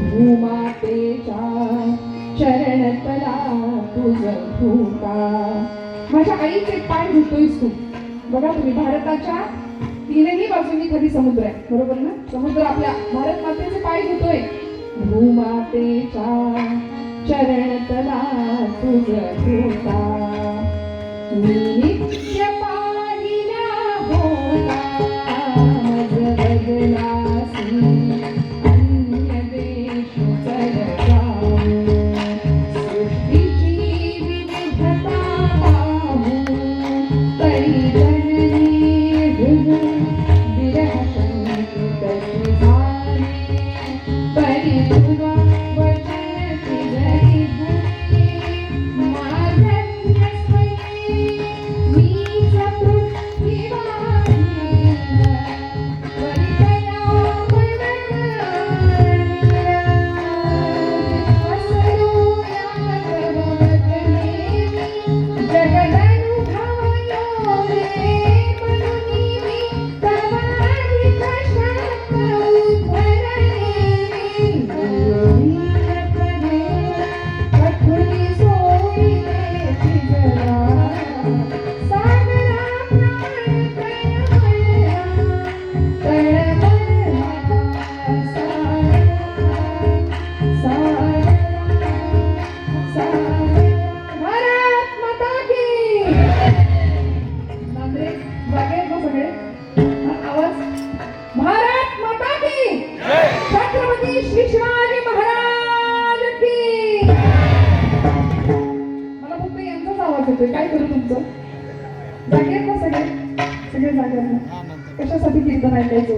भूमातेच्या चरणतला तुझ भूका. माझ्या आईचे पाय धुतोयस तू. बघा तुम्ही भारताच्या तीनही बाजूनी खाली समुद्र आहे. बरोबर ना? समुद्र आपल्या भारत मातेचे पाय धुतोय भूमातेच्या चरणतला तुझ भूका. नित्य आवाज भारत माता की. छत्रपती श्री शिवाजी महाराज की. मला फक्त यांचाच आवाज येतोय. काय करू तुमचं? जागे आहेत ना सगळे. सगळे जागे आहेत ना कशासाठी कीर्तन ऐकायचं?